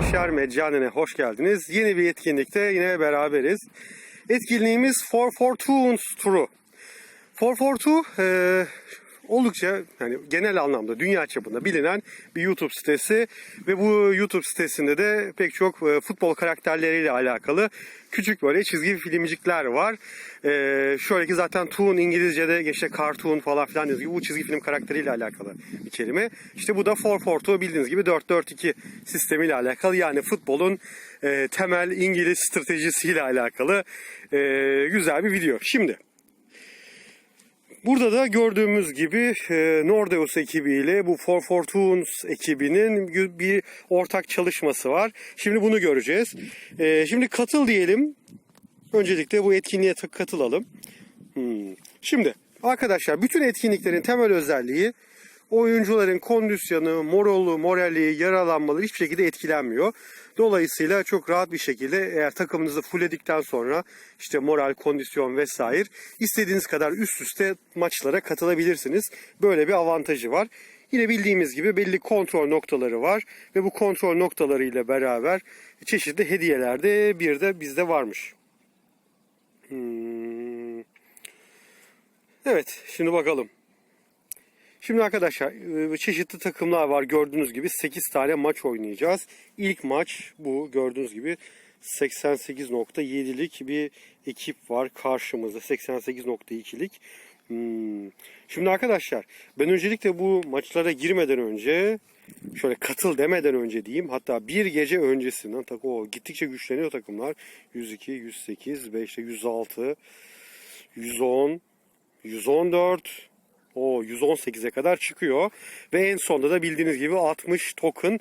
arkadaşlar Meccanen'e hoş geldiniz. Yeni bir etkinlikte yine beraberiz. Etkinliğimiz 442 turu. 442 e, oldukça yani genel anlamda dünya çapında bilinen bir YouTube sitesi ve bu YouTube sitesinde de pek çok e, futbol karakterleriyle alakalı küçük böyle çizgi filmcikler var. E, şöyle ki zaten Toon İngilizce'de işte cartoon falan filan dediğiniz gibi bu çizgi film karakteriyle alakalı bir kelime. İşte bu da 442 bildiğiniz gibi 4-4-2 sistemiyle alakalı yani futbolun e, temel İngiliz stratejisiyle alakalı e, güzel bir video. Şimdi Burada da gördüğümüz gibi e, Nordeus ekibiyle bu 442 ekibinin bir ortak çalışması var. Şimdi bunu göreceğiz. E, şimdi katıl diyelim. Öncelikle bu etkinliğe katılalım. Hmm. Şimdi arkadaşlar bütün etkinliklerin temel özelliği oyuncuların kondisyonu, moralü, morali, yaralanmaları hiçbir şekilde etkilenmiyor. Dolayısıyla çok rahat bir şekilde eğer takımınızı fullledikten sonra işte moral, kondisyon vesaire istediğiniz kadar üst üste maçlara katılabilirsiniz. Böyle bir avantajı var. Yine bildiğimiz gibi belli kontrol noktaları var ve bu kontrol noktaları ile beraber çeşitli hediyeler de bir de bizde varmış. Hmm. Evet, şimdi bakalım. Şimdi arkadaşlar e, çeşitli takımlar var gördüğünüz gibi 8 tane maç oynayacağız. İlk maç bu gördüğünüz gibi 88.7'lik bir ekip var karşımızda 88.2'lik. Hmm. Şimdi arkadaşlar ben öncelikle bu maçlara girmeden önce şöyle katıl demeden önce diyeyim hatta bir gece öncesinden tak o gittikçe güçleniyor takımlar 102, 108, 5, 106, 110, 114 o 118'e kadar çıkıyor. Ve en sonda da bildiğiniz gibi 60 token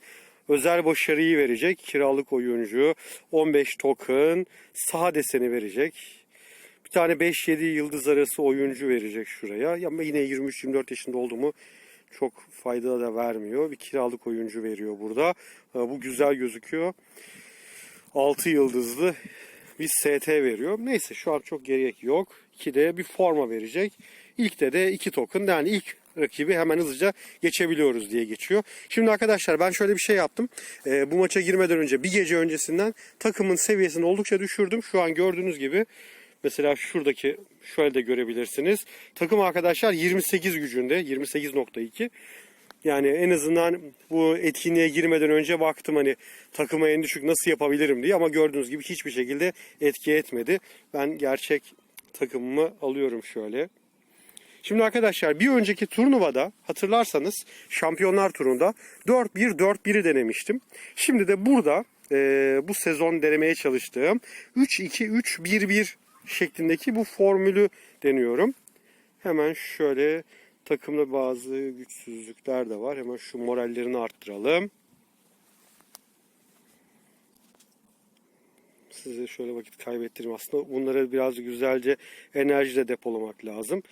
özel başarıyı verecek. Kiralık oyuncu 15 token saha deseni verecek. Bir tane 5-7 yıldız arası oyuncu verecek şuraya. Ama yine 23-24 yaşında olduğumu çok fayda da vermiyor. Bir kiralık oyuncu veriyor burada. Bu güzel gözüküyor. 6 yıldızlı bir ST veriyor. Neyse şu an çok gerek yok. 2'de bir forma verecek. İlkte de 2 token yani ilk rakibi hemen hızlıca geçebiliyoruz diye geçiyor. Şimdi arkadaşlar ben şöyle bir şey yaptım. Ee, bu maça girmeden önce bir gece öncesinden takımın seviyesini oldukça düşürdüm. Şu an gördüğünüz gibi mesela şuradaki şöyle de görebilirsiniz. Takım arkadaşlar 28 gücünde 28.2. Yani en azından bu etkinliğe girmeden önce baktım hani takıma en düşük nasıl yapabilirim diye ama gördüğünüz gibi hiçbir şekilde etki etmedi. Ben gerçek takımımı alıyorum şöyle. Şimdi arkadaşlar bir önceki turnuvada hatırlarsanız şampiyonlar turunda 4-1-4-1'i denemiştim. Şimdi de burada e, bu sezon denemeye çalıştığım 3-2-3-1-1 şeklindeki bu formülü deniyorum. Hemen şöyle takımda bazı güçsüzlükler de var. Hemen şu morallerini arttıralım. Size şöyle vakit kaybettireyim. Aslında bunları biraz güzelce enerjiyle depolamak lazım.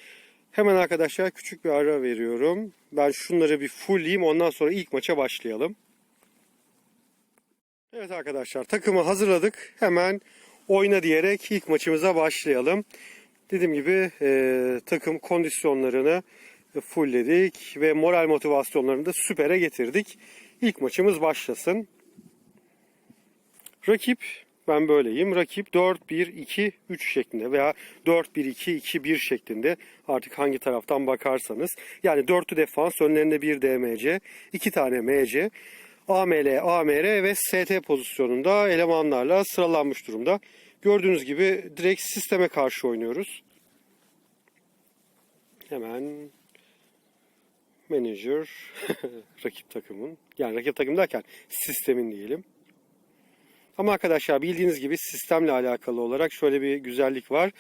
Hemen arkadaşlar küçük bir ara veriyorum. Ben şunları bir fullleyeyim ondan sonra ilk maça başlayalım. Evet arkadaşlar takımı hazırladık. Hemen oyna diyerek ilk maçımıza başlayalım. Dediğim gibi e, takım kondisyonlarını fullledik ve moral motivasyonlarını da süpere getirdik. İlk maçımız başlasın. Rakip ben böyleyim. Rakip 4-1-2-3 şeklinde veya 4-1-2-2-1 şeklinde artık hangi taraftan bakarsanız. Yani 4'lü defans önlerinde bir DMC, 2 tane MC, AML, AMR ve ST pozisyonunda elemanlarla sıralanmış durumda. Gördüğünüz gibi direkt sisteme karşı oynuyoruz. Hemen manager rakip takımın yani rakip takım derken sistemin diyelim. Ama arkadaşlar bildiğiniz gibi sistemle alakalı olarak şöyle bir güzellik var.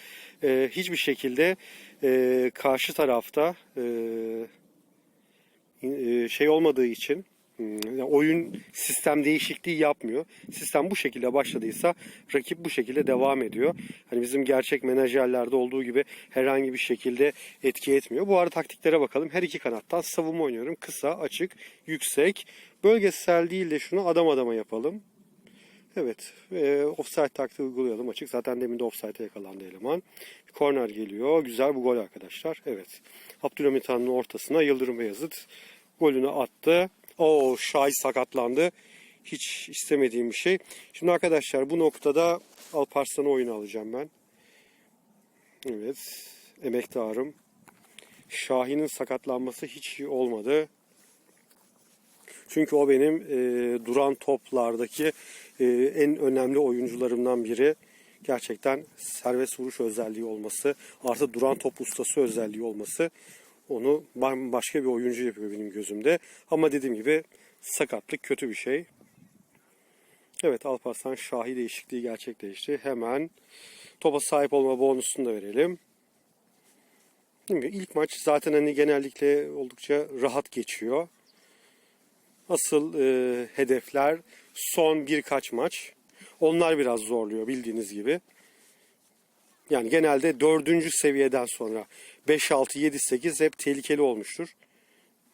Ee, hiçbir şekilde e, karşı tarafta e, e, şey olmadığı için yani oyun sistem değişikliği yapmıyor. Sistem bu şekilde başladıysa rakip bu şekilde devam ediyor. Hani bizim gerçek menajerlerde olduğu gibi herhangi bir şekilde etki etmiyor. Bu arada taktiklere bakalım. Her iki kanattan savunma oynuyorum. Kısa, açık, yüksek. Bölgesel değil de şunu adam adama yapalım. Evet. E, offside taktiği uygulayalım açık. Zaten demin de offside'e yakalandı eleman. Bir corner geliyor. Güzel bu gol arkadaşlar. Evet. Abdülhamit Han'ın ortasına Yıldırım Beyazıt golünü attı. O Şahin sakatlandı. Hiç istemediğim bir şey. Şimdi arkadaşlar bu noktada Alparslan'ı oyuna alacağım ben. Evet. Emektarım. Şahin'in sakatlanması hiç iyi olmadı. Çünkü o benim e, duran toplardaki e, en önemli oyuncularımdan biri. Gerçekten serbest vuruş özelliği olması, artı duran top ustası özelliği olması onu başka bir oyuncu yapıyor benim gözümde. Ama dediğim gibi sakatlık kötü bir şey. Evet Alparslan Şahi değişikliği gerçekleşti. Hemen topa sahip olma bonusunu da verelim. Değil mi? İlk maç zaten hani genellikle oldukça rahat geçiyor. Asıl e, hedefler son birkaç maç. Onlar biraz zorluyor bildiğiniz gibi. Yani genelde dördüncü seviyeden sonra 5, 6, 7, 8 hep tehlikeli olmuştur.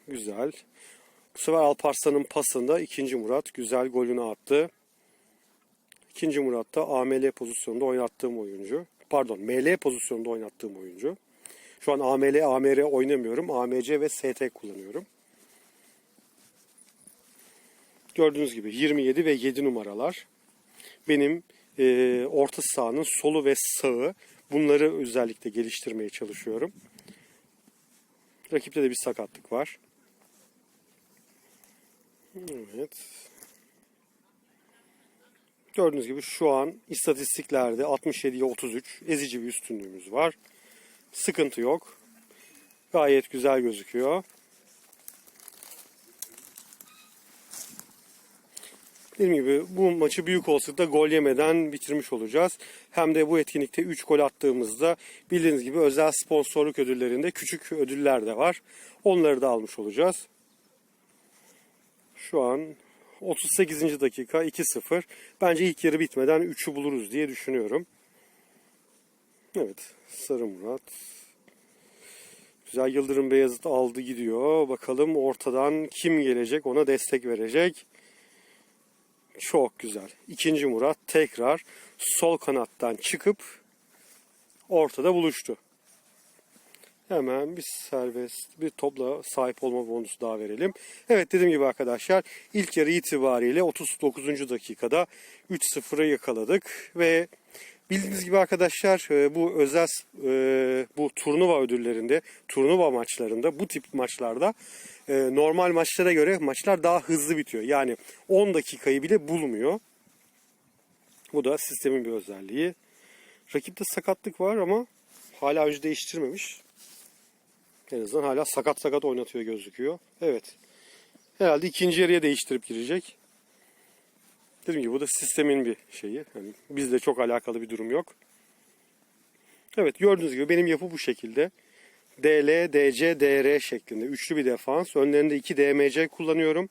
Güzel. Bu sefer Alparslan'ın pasında ikinci Murat güzel golünü attı. İkinci Murat da AML pozisyonunda oynattığım oyuncu. Pardon ML pozisyonunda oynattığım oyuncu. Şu an AML, AMR oynamıyorum. AMC ve ST kullanıyorum. Gördüğünüz gibi 27 ve 7 numaralar. Benim e, orta sahanın solu ve sağı bunları özellikle geliştirmeye çalışıyorum. Rakipte de bir sakatlık var. Evet. Gördüğünüz gibi şu an istatistiklerde 67'ye 33 ezici bir üstünlüğümüz var. Sıkıntı yok. Gayet güzel gözüküyor. Dediğim gibi bu maçı büyük olasılıkla gol yemeden bitirmiş olacağız. Hem de bu etkinlikte 3 gol attığımızda bildiğiniz gibi özel sponsorluk ödüllerinde küçük ödüller de var. Onları da almış olacağız. Şu an 38. dakika 2-0. Bence ilk yarı bitmeden 3'ü buluruz diye düşünüyorum. Evet. Sarı Murat. Güzel Yıldırım Beyazıt aldı gidiyor. Bakalım ortadan kim gelecek ona destek verecek. Çok güzel. İkinci Murat tekrar sol kanattan çıkıp ortada buluştu. Hemen bir serbest bir topla sahip olma bonusu daha verelim. Evet dediğim gibi arkadaşlar ilk yarı itibariyle 39. dakikada 3-0'ı yakaladık ve bildiğiniz gibi arkadaşlar e, bu özel e, bu turnuva ödüllerinde, turnuva maçlarında bu tip maçlarda normal maçlara göre maçlar daha hızlı bitiyor. Yani 10 dakikayı bile bulmuyor. Bu da sistemin bir özelliği. Rakipte sakatlık var ama hala önce değiştirmemiş. En azından hala sakat sakat oynatıyor gözüküyor. Evet. Herhalde ikinci yarıya değiştirip girecek. Dediğim gibi bu da sistemin bir şeyi. Yani bizle çok alakalı bir durum yok. Evet gördüğünüz gibi benim yapı bu şekilde. DL, DC, DR şeklinde üçlü bir defans. Önlerinde iki DMC kullanıyorum.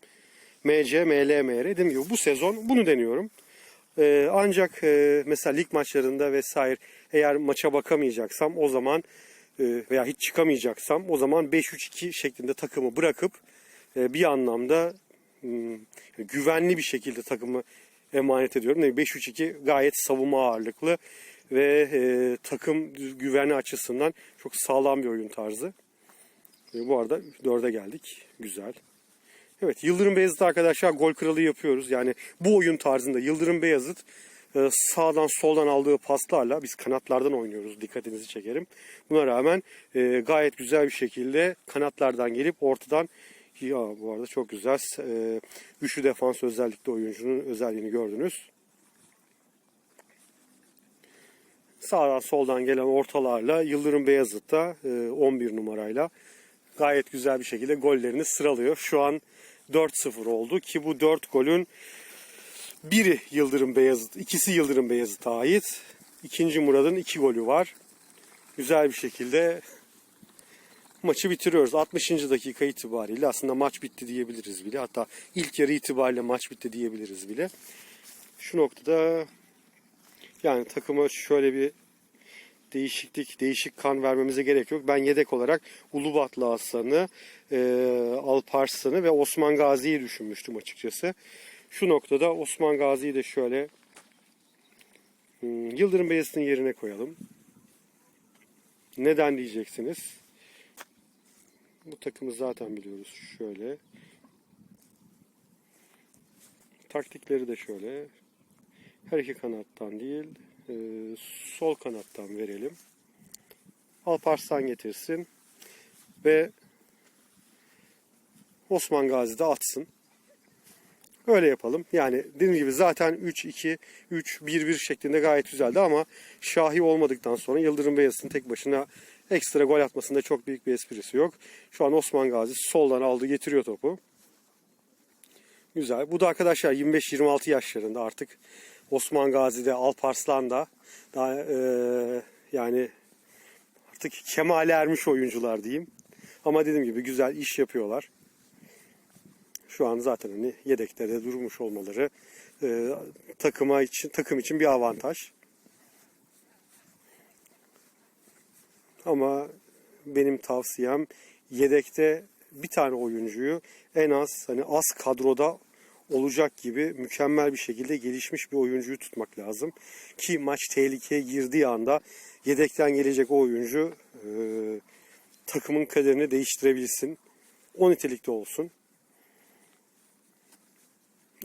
MC, ML, MR. Dediğim gibi bu sezon bunu deniyorum. Ee, ancak e, mesela lig maçlarında vesaire eğer maça bakamayacaksam o zaman e, veya hiç çıkamayacaksam o zaman 5-3-2 şeklinde takımı bırakıp e, bir anlamda hmm, güvenli bir şekilde takımı emanet ediyorum. 5-3-2 gayet savunma ağırlıklı ve e, takım güveni açısından çok sağlam bir oyun tarzı. E, bu arada 4'e geldik. Güzel. Evet Yıldırım Beyazıt arkadaşlar gol kralı yapıyoruz. Yani bu oyun tarzında Yıldırım Beyazıt e, sağdan soldan aldığı paslarla biz kanatlardan oynuyoruz dikkatinizi çekerim. Buna rağmen e, gayet güzel bir şekilde kanatlardan gelip ortadan ya bu arada çok güzel e, üçlü defans özellikle oyuncunun özelliğini gördünüz. Sağdan soldan gelen ortalarla Yıldırım Beyazıt da 11 numarayla gayet güzel bir şekilde gollerini sıralıyor. Şu an 4-0 oldu ki bu 4 golün biri Yıldırım Beyazıt, ikisi Yıldırım Beyazıt'a ait. İkinci Murat'ın iki golü var. Güzel bir şekilde maçı bitiriyoruz. 60. dakika itibariyle aslında maç bitti diyebiliriz bile. Hatta ilk yarı itibariyle maç bitti diyebiliriz bile. Şu noktada yani takıma şöyle bir değişiklik, değişik kan vermemize gerek yok. Ben yedek olarak Ulubatlı Aslan'ı, e, Alparslan'ı ve Osman Gazi'yi düşünmüştüm açıkçası. Şu noktada Osman Gazi'yi de şöyle hmm, Yıldırım Beyazıt'ın yerine koyalım. Neden diyeceksiniz? Bu takımı zaten biliyoruz. Şöyle. Taktikleri de şöyle. Her iki kanattan değil, e, sol kanattan verelim. Alparslan getirsin ve Osman Gazi de atsın. Öyle yapalım. Yani dediğim gibi zaten 3-2, 3-1-1 şeklinde gayet güzeldi ama Şahi olmadıktan sonra Yıldırım Beyazıt'ın tek başına ekstra gol atmasında çok büyük bir esprisi yok. Şu an Osman Gazi soldan aldı getiriyor topu. Güzel. Bu da arkadaşlar 25-26 yaşlarında artık Osman Gazi'de, Alparslan'da daha e, yani artık kemale ermiş oyuncular diyeyim. Ama dediğim gibi güzel iş yapıyorlar. Şu an zaten hani yedekte de durmuş olmaları e, takıma için takım için bir avantaj. Ama benim tavsiyem yedekte bir tane oyuncuyu en az hani az kadroda olacak gibi mükemmel bir şekilde gelişmiş bir oyuncuyu tutmak lazım. Ki maç tehlikeye girdiği anda yedekten gelecek o oyuncu e, takımın kaderini değiştirebilsin. O nitelikte olsun.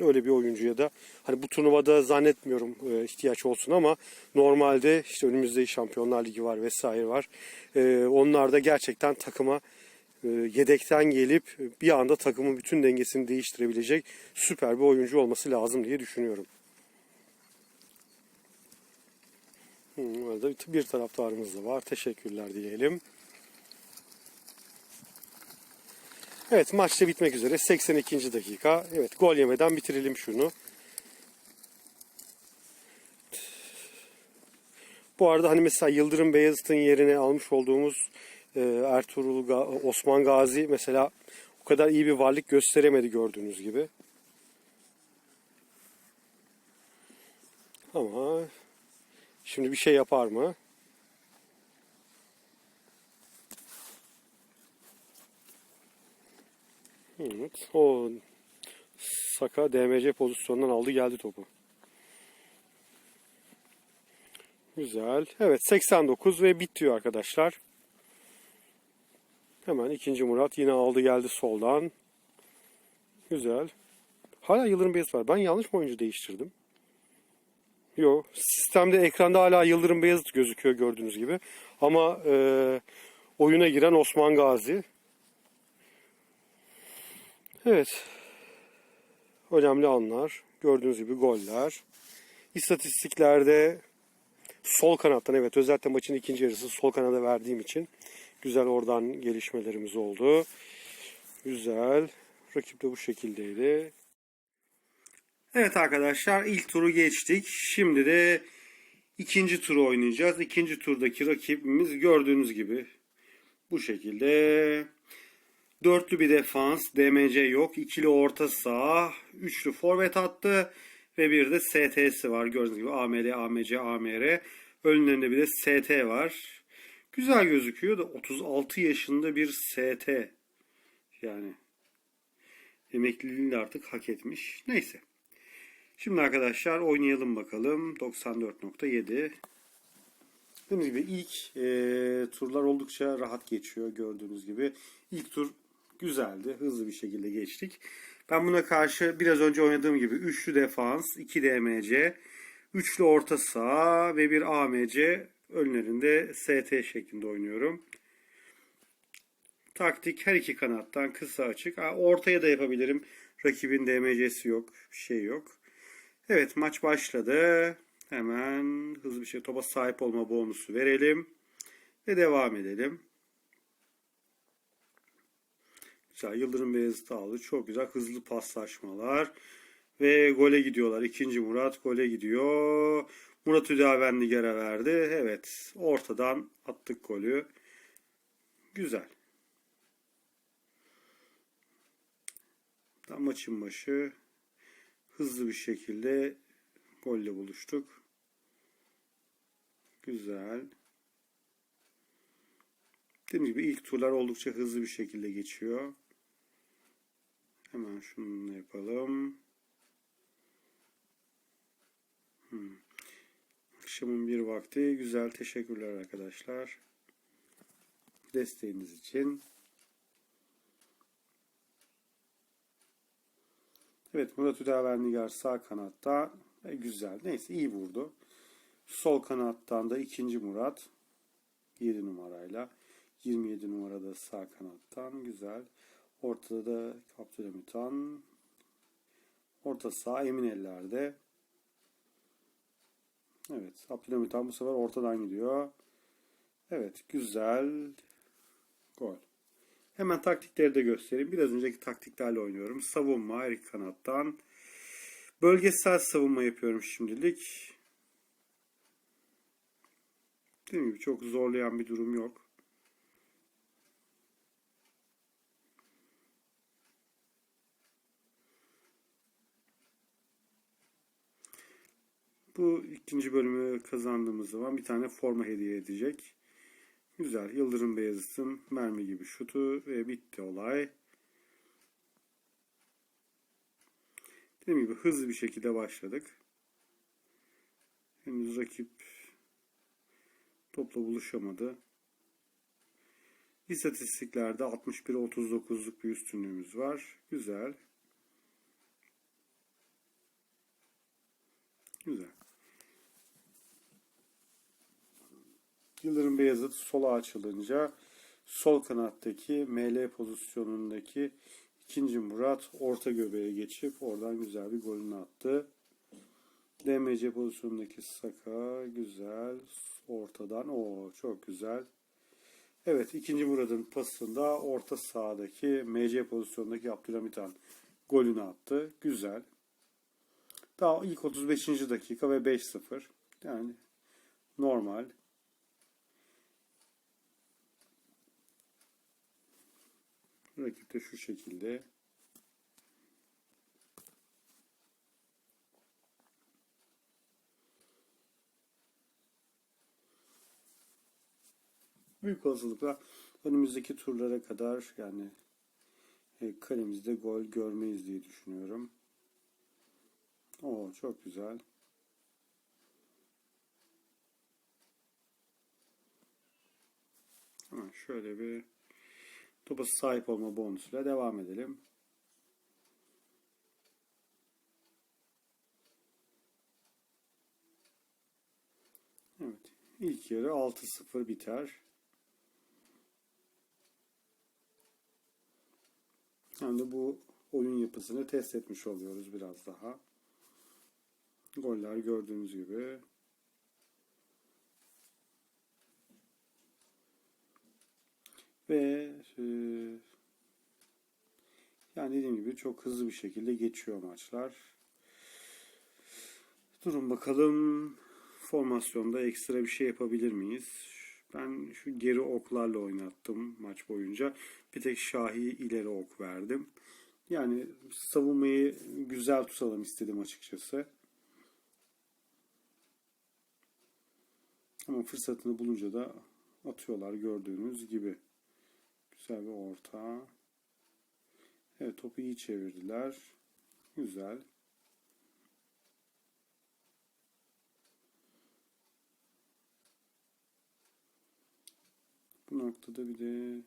Öyle bir oyuncuya da hani bu turnuvada zannetmiyorum e, ihtiyaç olsun ama normalde işte önümüzde Şampiyonlar Ligi var vesaire var. E, onlar da gerçekten takıma yedekten gelip bir anda takımın bütün dengesini değiştirebilecek süper bir oyuncu olması lazım diye düşünüyorum. Orada bir taraftarımız da var. Teşekkürler diyelim. Evet maç da bitmek üzere. 82. dakika. Evet gol yemeden bitirelim şunu. Bu arada hani mesela Yıldırım Beyazıt'ın yerine almış olduğumuz e, Ertuğrul Ga- Osman Gazi mesela o kadar iyi bir varlık gösteremedi gördüğünüz gibi. Ama şimdi bir şey yapar mı? Evet. O Saka DMC pozisyonundan aldı geldi topu. Güzel. Evet 89 ve bitiyor arkadaşlar. Hemen ikinci Murat yine aldı geldi soldan. Güzel. Hala Yıldırım Beyazıt var. Ben yanlış mı oyuncu değiştirdim? Yok. Sistemde ekranda hala Yıldırım Beyazıt gözüküyor gördüğünüz gibi. Ama e, oyuna giren Osman Gazi. Evet. Önemli anlar. Gördüğünüz gibi goller. İstatistiklerde sol kanattan evet özellikle maçın ikinci yarısı sol kanada verdiğim için güzel oradan gelişmelerimiz oldu. Güzel. Rakip de bu şekildeydi. Evet arkadaşlar ilk turu geçtik. Şimdi de ikinci turu oynayacağız. İkinci turdaki rakibimiz gördüğünüz gibi bu şekilde. Dörtlü bir defans. DMC yok. İkili orta saha. Üçlü forvet attı. Ve bir de ST'si var. Gördüğünüz gibi AML, AMC, AMR. Önlerinde bir de ST var. Güzel gözüküyor da 36 yaşında bir ST. Yani emekliliğini de artık hak etmiş. Neyse. Şimdi arkadaşlar oynayalım bakalım. 94.7 Dediğimiz gibi ilk e, turlar oldukça rahat geçiyor gördüğünüz gibi. İlk tur güzeldi. Hızlı bir şekilde geçtik. Ben buna karşı biraz önce oynadığım gibi üçlü defans, 2 DMC, üçlü orta saha ve bir AMC önlerinde ST şeklinde oynuyorum. Taktik her iki kanattan kısa açık. Ortaya da yapabilirim. Rakibin DMC'si yok. Şey yok. Evet maç başladı. Hemen hızlı bir şey topa sahip olma bonusu verelim. Ve devam edelim. Güzel Yıldırım Beyazıt aldı. Çok güzel hızlı paslaşmalar. Ve gole gidiyorlar. İkinci Murat gole gidiyor. Murat Üdavendigar'a verdi. Evet ortadan attık golü. Güzel. Tam maçın başı hızlı bir şekilde golle buluştuk. Güzel. Dediğim gibi ilk turlar oldukça hızlı bir şekilde geçiyor. Hemen şunu yapalım. Hmm. Akşamın bir vakti. Güzel. Teşekkürler arkadaşlar. Desteğiniz için. Evet Murat Üdervernigar sağ kanatta. E, güzel. Neyse iyi vurdu. Sol kanattan da ikinci Murat. 7 numarayla. 27 numarada sağ kanattan. Güzel. Ortada da Abdülhamit Han. Orta sağ emin ellerde. Evet. Abdülhamit Han bu sefer ortadan gidiyor. Evet. Güzel. Gol. Hemen taktikleri de göstereyim. Biraz önceki taktiklerle oynuyorum. Savunma her kanattan. Bölgesel savunma yapıyorum şimdilik. Dediğim gibi çok zorlayan bir durum yok. Bu ikinci bölümü kazandığımız zaman bir tane forma hediye edecek. Güzel. Yıldırım Beyazıt'ın mermi gibi şutu ve bitti olay. Dediğim gibi hızlı bir şekilde başladık. Henüz rakip topla buluşamadı. İstatistiklerde 61-39'luk bir üstünlüğümüz var. Güzel. Yıldırım Beyazıt sola açılınca sol kanattaki ML pozisyonundaki ikinci Murat orta göbeğe geçip oradan güzel bir golünü attı. DMC pozisyonundaki Saka güzel ortadan o çok güzel. Evet ikinci Murat'ın pasında orta sahadaki MC pozisyonundaki Abdülhamit Han golünü attı. Güzel. Daha ilk 35. dakika ve 5-0. Yani normal. Rakip de şu şekilde. Büyük olasılıkla önümüzdeki turlara kadar yani e, kalemizde gol görmeyiz diye düşünüyorum. Oo çok güzel. Hemen şöyle bir topa sahip olma bonusuyla devam edelim. Evet. İlk yarı 6-0 biter. Hem bu oyun yapısını test etmiş oluyoruz biraz daha. Goller gördüğünüz gibi. Ve e, yani dediğim gibi çok hızlı bir şekilde geçiyor maçlar. Durun bakalım formasyonda ekstra bir şey yapabilir miyiz? Ben şu geri oklarla oynattım maç boyunca. Bir tek Şahi ileri ok verdim. Yani savunmayı güzel tutalım istedim açıkçası. Ama fırsatını bulunca da atıyorlar gördüğünüz gibi. Güzel bir orta. Evet topu iyi çevirdiler. Güzel. Bu noktada bir de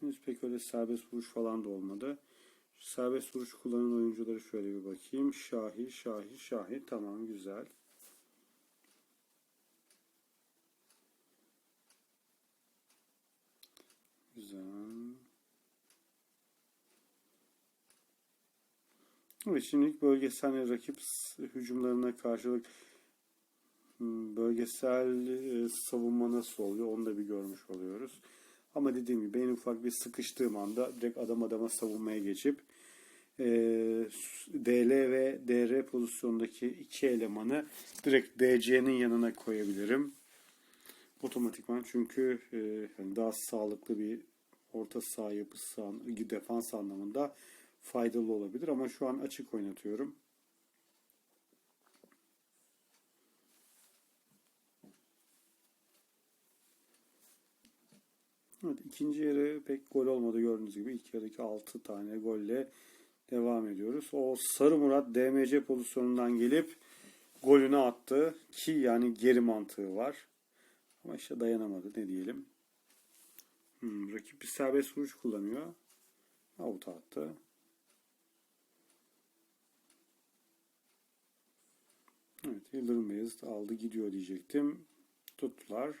henüz pek öyle serbest vuruş falan da olmadı. Serbest vuruş kullanan oyuncuları şöyle bir bakayım. Şahi, Şahi, Şahi. Tamam. Güzel. Evet şimdilik bölgesel rakip hücumlarına karşılık hmm, bölgesel e, savunma nasıl oluyor onu da bir görmüş oluyoruz. Ama dediğim gibi en ufak bir sıkıştığım anda direkt adam adama savunmaya geçip e, DL ve DR pozisyondaki iki elemanı direkt DC'nin yanına koyabilirim. Otomatikman çünkü e, yani daha sağlıklı bir orta saha yapısı defans anlamında faydalı olabilir ama şu an açık oynatıyorum. Evet, ikinci yarı pek gol olmadı gördüğünüz gibi. İlk yarıdaki 6 tane golle devam ediyoruz. O Sarı Murat DMC pozisyonundan gelip golünü attı ki yani geri mantığı var. Ama işte dayanamadı ne diyelim. Hmm, rakip bir serbest vuruş kullanıyor. Out attı. Yıldırım Beyazıt aldı gidiyor diyecektim. Tuttular.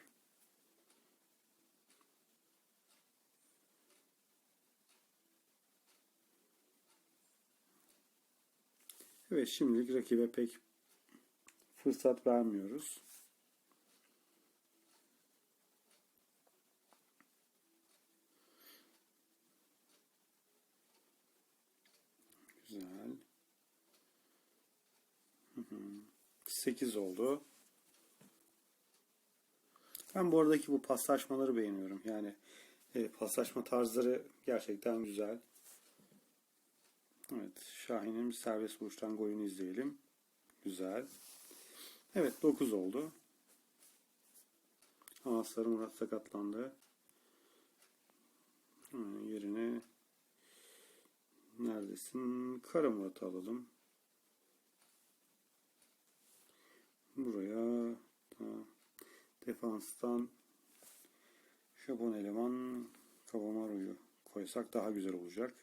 Evet şimdilik rakibe pek fırsat vermiyoruz. Güzel. 8 oldu. Ben bu aradaki bu paslaşmaları beğeniyorum. Yani e, paslaşma tarzları gerçekten güzel. Evet, Şahin'in serbest vuruştan golünü izleyelim. Güzel. Evet, 9 oldu. Hamasları Murat sakatlandı. Yerine neredesin? Kara Murat'ı alalım. Buraya defanstan Japon eleman Kawamaru'yu koysak daha güzel olacak.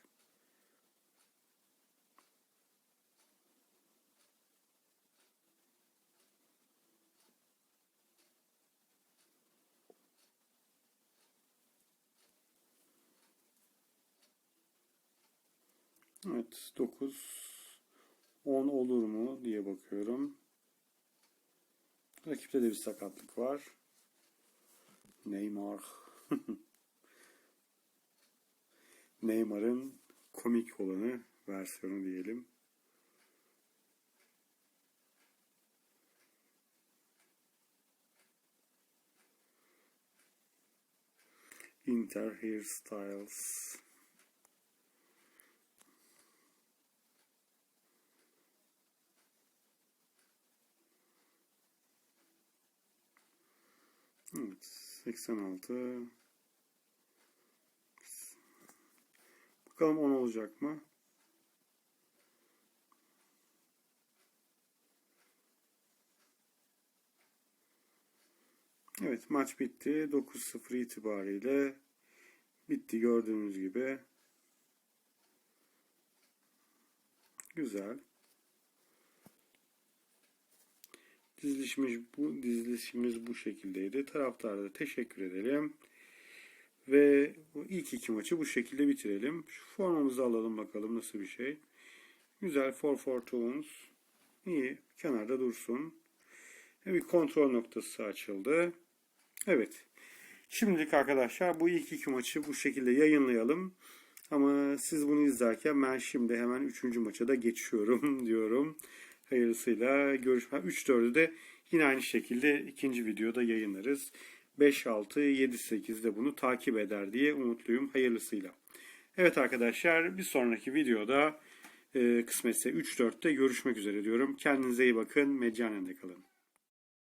Evet 9 10 olur mu diye bakıyorum. Rakipte de bir sakatlık var. Neymar. Neymar'ın komik olanı versiyonu diyelim. Inter Hairstyles. Evet, 86. Bakalım 10 olacak mı? Evet, maç bitti. 9-0 itibariyle bitti gördüğünüz gibi. Güzel. Dizilişimiz bu, dizilişimiz bu şekildeydi. Taraftarlara teşekkür edelim. Ve ilk iki maçı bu şekilde bitirelim. Şu formamızı alalım bakalım nasıl bir şey. Güzel 4-4 tones. İyi. Kenarda dursun. Bir kontrol noktası açıldı. Evet. Şimdilik arkadaşlar bu ilk iki maçı bu şekilde yayınlayalım. Ama siz bunu izlerken ben şimdi hemen üçüncü maça da geçiyorum diyorum. Hayırlısıyla görüşme. 3-4'ü de yine aynı şekilde ikinci videoda yayınlarız. 5, 6, 7, 8 de bunu takip eder diye umutluyum. Hayırlısıyla. Evet arkadaşlar bir sonraki videoda e, kısmetse 3-4'te görüşmek üzere diyorum. Kendinize iyi bakın. Meccanende kalın.